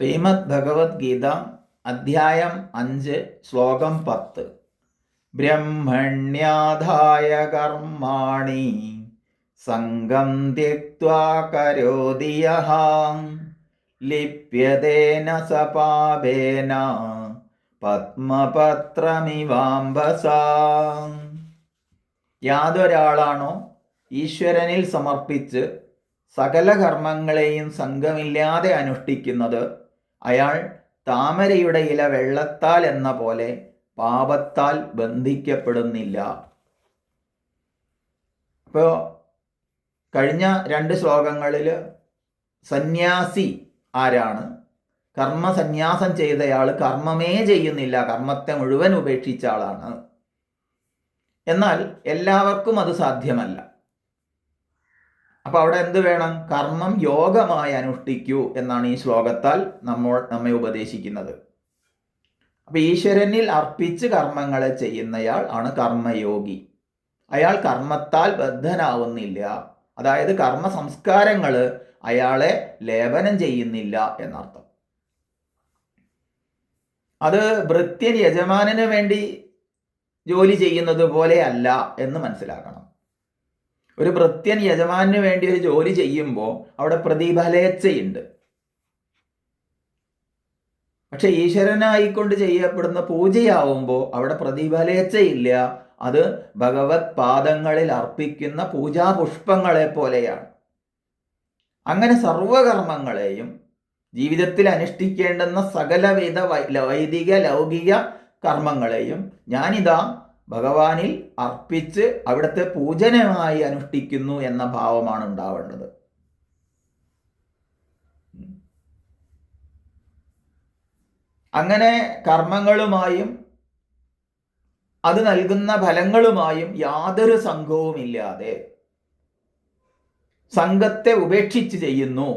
ശ്രീമദ് ഭഗവത്ഗീത അധ്യായം അഞ്ച് ശ്ലോകം പത്ത്. ബ്രഹ്മണ്യാധായ കർമാണി കരോതി യഃ ലിപ്യതേന സപാപേന പാപേന പത്മപത്രമിവാംബസ. യാതൊരാളാണോ ഈശ്വരനിൽ സമർപ്പിച്ച് സകല കർമ്മങ്ങളെയും സംഘമില്ലാതെ അനുഷ്ഠിക്കുന്നത്? അയാൾ താമരയുടെ ഇല വെള്ളത്താൽ എന്ന പോലെ പാപത്താൽ ബന്ധിക്കപ്പെടുന്നില്ല. ഇപ്പോൾ കഴിഞ്ഞ രണ്ട് ശ്ലോകങ്ങളിൽ സന്യാസി ആരാണ്? കർമ്മസന്യാസം ചെയ്തയാൾ കർമ്മമേ ചെയ്യുന്നില്ല കർമ്മത്തെ മുഴുവൻ ഉപേക്ഷിച്ച ആളാണ്. എന്നാൽ എല്ലാവർക്കും അത് സാധ്യമല്ല. അപ്പൊ അവിടെ എന്ത് വേണം? കർമ്മം യോഗമായി അനുഷ്ഠിക്കൂ എന്നാണ് ഈ ശ്ലോകത്താൽ നമ്മൾ നമ്മെ ഉപദേശിക്കുന്നത്. അപ്പൊ ഈശ്വരനിൽ അർപ്പിച്ച് കർമ്മങ്ങളെ ചെയ്യുന്നയാൾ ആണ് കർമ്മയോഗി. അയാൾ കർമ്മത്താൽ ബദ്ധനാവുന്നില്ല. അതായത് കർമ്മ സംസ്കാരങ്ങൾ അയാളെ ലേപനം ചെയ്യുന്നില്ല എന്നർത്ഥം. അത് ഭൃത്യൻ യജമാനന് വേണ്ടി ജോലി ചെയ്യുന്നത് പോലെയല്ല എന്ന് മനസ്സിലാക്കണം. ഒരു ഭൃത്യൻ യജമാനു വേണ്ടി ഒരു ജോലി ചെയ്യുമ്പോൾ അവിടെ പ്രതിഫലേച്ഛയുണ്ട്. പക്ഷെ ഈശ്വരനായിക്കൊണ്ട് ചെയ്യപ്പെടുന്ന പൂജയാവുമ്പോൾ അവിടെ പ്രതിഫലേച്ഛയില്ല. അത് ഭഗവത് പാദങ്ങളിൽ അർപ്പിക്കുന്ന പൂജാപുഷ്പങ്ങളെ പോലെയാണ്. അങ്ങനെ സർവകർമ്മങ്ങളെയും ജീവിതത്തിൽ അനുഷ്ഠിക്കേണ്ടുന്ന സകലവിധ വൈദിക ലൗകിക കർമ്മങ്ങളെയും ഞാനിതാ ഭഗവാനിൽ അർപ്പിച്ച് അവിടുത്തെ പൂജനമായി അനുഷ്ഠിക്കുന്നു എന്ന ഭാവമാണ് ഉണ്ടാവേണ്ടത്. അങ്ങനെ കർമ്മങ്ങളുമായും അത് നൽകുന്ന ഫലങ്ങളുമായും യാതൊരു സംഘവുമില്ലാതെ സംഘത്തെ ഉപേക്ഷിച്ച് ചെയ്യുന്നു.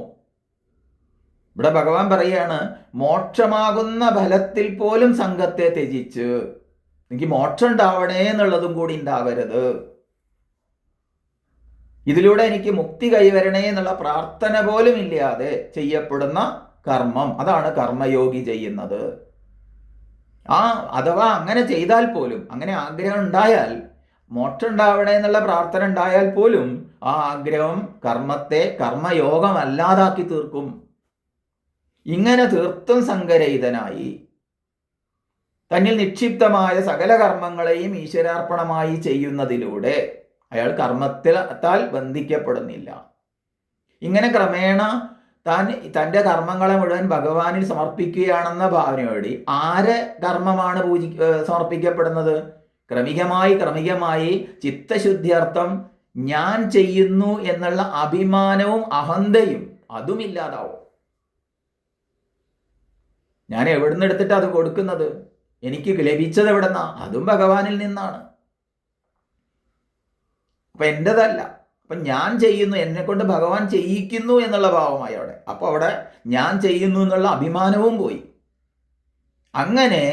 ഇവിടെ ഭഗവാൻ പറയാണ് മോക്ഷമാകുന്ന ഫലത്തിൽ പോലും സംഘത്തെ ത്യജിച്ച്. എനിക്ക് മോക്ഷം ഉണ്ടാവണേ എന്നുള്ളതും കൂടി ഉണ്ടാവരുത്. ഇതിലൂടെ എനിക്ക് മുക്തി കൈവരണേ എന്നുള്ള പ്രാർത്ഥന പോലും ഇല്ലാതെ ചെയ്യപ്പെടുന്ന കർമ്മം. അതാണ് കർമ്മയോഗി ചെയ്യുന്നത്. ആ അഥവാ അങ്ങനെ ചെയ്താൽ പോലും അങ്ങനെ ആഗ്രഹം ഉണ്ടായാൽ മോക്ഷം ഉണ്ടാവണേ എന്നുള്ള പ്രാർത്ഥന ഉണ്ടായാൽ പോലും ആ ആഗ്രഹം കർമ്മത്തെ കർമ്മയോഗം അല്ലാതാക്കി തീർക്കും. ഇങ്ങനെ തീർത്തും സങ്കരഹിതനായി തന്നിൽ നിക്ഷിപ്തമായ സകല കർമ്മങ്ങളെയും ഈശ്വരാർപ്പണമായി ചെയ്യുന്നതിലൂടെ അയാൾ കർമ്മത്താൽ ബന്ധിക്കപ്പെടുന്നില്ല. ഇങ്ങനെ ക്രമേണ താൻ തന്റെ കർമ്മങ്ങളെ മുഴുവൻ ഭഗവാനിൽ സമർപ്പിക്കുകയാണെന്ന ഭാവനയോടെ ആരെ കർമ്മമാണ് പൂജി സമർപ്പിക്കപ്പെടുന്നത്? ക്രമികമായി ക്രമികമായി ചിത്തശുദ്ധിയർത്ഥം ഞാൻ ചെയ്യുന്നു എന്നുള്ള അഭിമാനവും അഹന്തയും അതും ഇല്ലാതാവും. ഞാൻ എവിടുന്ന് എടുത്തിട്ട് അത് കൊടുക്കുന്നത്? എനിക്ക് ലഭിച്ചത് എവിടെന്നാ? അതും ഭഗവാനിൽ നിന്നാണ്. അപ്പൊ എന്റെതല്ല അപ്പൊ ഞാൻ ചെയ്യുന്നു എന്നെ കൊണ്ട് ഭഗവാൻ ചെയ്യിക്കുന്നു എന്നുള്ള ഭാവമായി അവിടെ. അപ്പോൾ അവിടെ ഞാൻ ചെയ്യുന്നു എന്നുള്ള അഭിമാനവും പോയി. അങ്ങനെ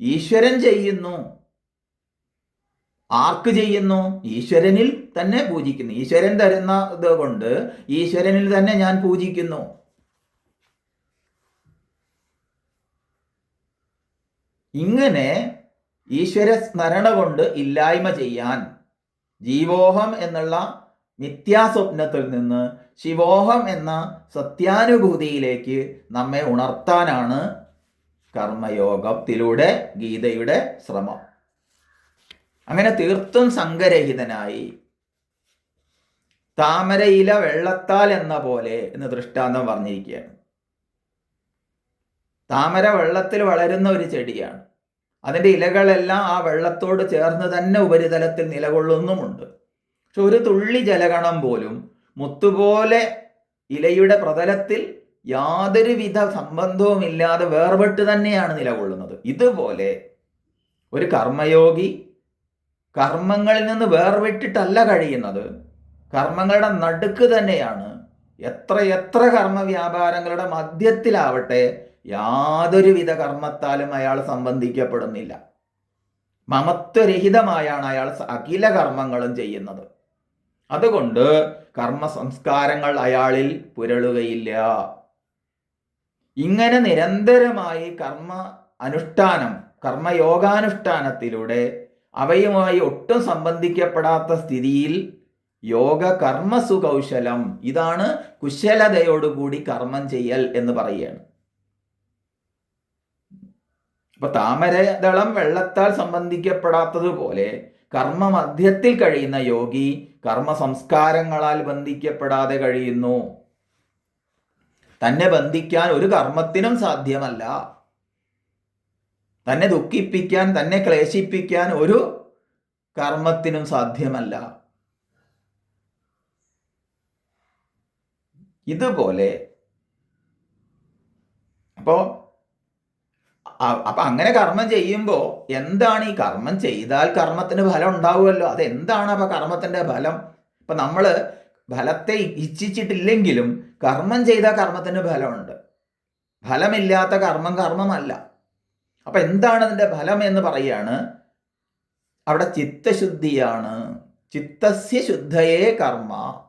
ഈശ്വരൻ ചെയ്യുന്നു. ആർക്ക് ചെയ്യുന്നു? ഈശ്വരനിൽ തന്നെ പൂജിക്കുന്നു. ഈശ്വരൻ തരുന്ന ഇത് കൊണ്ട് ഈശ്വരനിൽ തന്നെ ഞാൻ പൂജിക്കുന്നു. ഇങ്ങനെ ഈശ്വര സ്മരണ കൊണ്ട് ഇല്ലായ്മ ചെയ്യാൻ ജീവോഹം എന്നുള്ള മിഥ്യാസ്വപ്നത്തിൽ നിന്ന് ശിവോഹം എന്ന സത്യാനുഭൂതിയിലേക്ക് നമ്മെ ഉണർത്താനാണ് കർമ്മയോഗത്തിലൂടെ ഗീതയുടെ ശ്രമം. അങ്ങനെ തീർത്തും സംഘരഹിതനായി താമരയില വെള്ളത്താൽ എന്ന പോലെ എന്ന് ദൃഷ്ടാന്തം പറഞ്ഞിരിക്കുകയാണ്. താമര വെള്ളത്തിൽ വളരുന്ന ഒരു ചെടിയാണ്. അതിന്റെ ഇലകളെല്ലാം ആ വെള്ളത്തോട് ചേർന്ന് തന്നെ ഉപരിതലത്തിൽ നിലകൊള്ളുന്നുമുണ്ട്. പക്ഷെ ഒരു തുള്ളി ജലഗണം പോലും മുത്തുപോലെ ഇലയുടെ പ്രതലത്തിൽ യാതൊരുവിധ സംബന്ധവുമില്ലാതെ വേർപെട്ട് തന്നെയാണ് നിലകൊള്ളുന്നത്. ഇതുപോലെ ഒരു കർമ്മയോഗി കർമ്മങ്ങളിൽ നിന്ന് വേർപെട്ടിട്ടല്ല കഴിയുന്നത്. കർമ്മങ്ങളുടെ നടുക്ക് തന്നെയാണ്. എത്ര എത്ര കർമ്മ വ്യാപാരങ്ങളുടെ മധ്യത്തിലാവട്ടെ യാതൊരുവിധ കർമ്മത്താലും അയാൾ സംബന്ധിക്കപ്പെടുന്നില്ല. മമത്വരഹിതമായാണ് അയാൾ അഖില കർമ്മങ്ങളും ചെയ്യുന്നത്. അതുകൊണ്ട് കർമ്മ സംസ്കാരങ്ങൾ അയാളിൽ പുരളുകയില്ല. ഇങ്ങനെ നിരന്തരമായി കർമ്മ അനുഷ്ഠാനം കർമ്മയോഗാനുഷ്ഠാനത്തിലൂടെ അവയുമായി ഒട്ടും സംബന്ധിക്കപ്പെടാത്ത സ്ഥിതിയിൽ യോഗ കർമ്മസുകൗശലം ഇതാണ് കുശലതയോടുകൂടി കർമ്മം ചെയ്യൽ എന്ന് പറയുകയാണ്. അപ്പൊ താമരദളം വെള്ളത്താൽ സംബന്ധിക്കപ്പെടാത്തതുപോലെ കർമ്മ മധ്യത്തിൽ കഴിയുന്ന യോഗി കർമ്മ സംസ്കാരങ്ങളാൽ ബന്ധിക്കപ്പെടാതെ കഴിയുന്നു. തന്നെ ബന്ധിക്കാൻ ഒരു കർമ്മത്തിനും സാധ്യമല്ല. തന്നെ ദുഃഖിപ്പിക്കാൻ തന്നെ ക്ലേശിപ്പിക്കാൻ ഒരു കർമ്മത്തിനും സാധ്യമല്ല. ഇതുപോലെ അപ്പോ അ- അപ്പൊ അങ്ങനെ കർമ്മം ചെയ്യുമ്പോൾ എന്താണ് ഈ കർമ്മം ചെയ്താൽ കർമ്മത്തിന് ഫലം ഉണ്ടാവുമല്ലോ? അതെന്താണ് അപ്പൊ കർമ്മത്തിന്റെ ഫലം? ഇപ്പൊ നമ്മൾ ഫലത്തെ ഇച്ഛിച്ചിട്ടില്ലെങ്കിലും കർമ്മം ചെയ്താൽ കർമ്മത്തിന് ഫലമുണ്ട്. ഫലമില്ലാത്ത കർമ്മം കർമ്മമല്ല. അപ്പൊ എന്താണ് അതിന്റെ ഫലം എന്ന് പറയാണ്. അവിടെ ചിത്തശുദ്ധിയാണ്. ചിത്തസ്യ ശുദ്ധയേ കർമ്മ.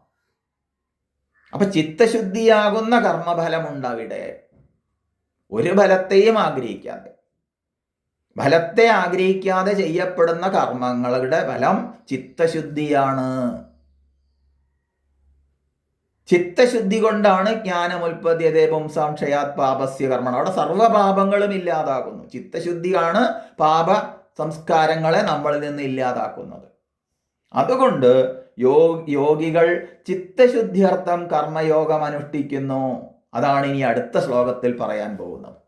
അപ്പൊ ചിത്തശുദ്ധിയാകുന്ന കർമ്മഫലമുണ്ട് അവിടെ ഒരു ഫലത്തെയും ആഗ്രഹിക്കാതെ. ഫലത്തെ ആഗ്രഹിക്കാതെ ചെയ്യപ്പെടുന്ന കർമ്മങ്ങളുടെ ഫലം ചിത്തശുദ്ധിയാണ്. ചിത്തശുദ്ധി കൊണ്ടാണ് ജ്ഞാനമുൽപ്പദ്യതേ പുംസാം ക്ഷയാത് പാപസ്യ കർമ്മണം. അവിടെ സർവപാപങ്ങളും ഇല്ലാതാകുന്നു. ചിത്തശുദ്ധിയാണ് പാപ സംസ്കാരങ്ങളെ നമ്മളിൽ നിന്ന് ഇല്ലാതാക്കുന്നത്. അതുകൊണ്ട് യോ യോഗികൾ ചിത്തശുദ്ധ്യർത്ഥം കർമ്മയോഗം അനുഷ്ഠിക്കുന്നു അതാണ് ഇനി അടുത്ത ശ്ലോകത്തിൽ പറയാൻ പോകുന്നത്.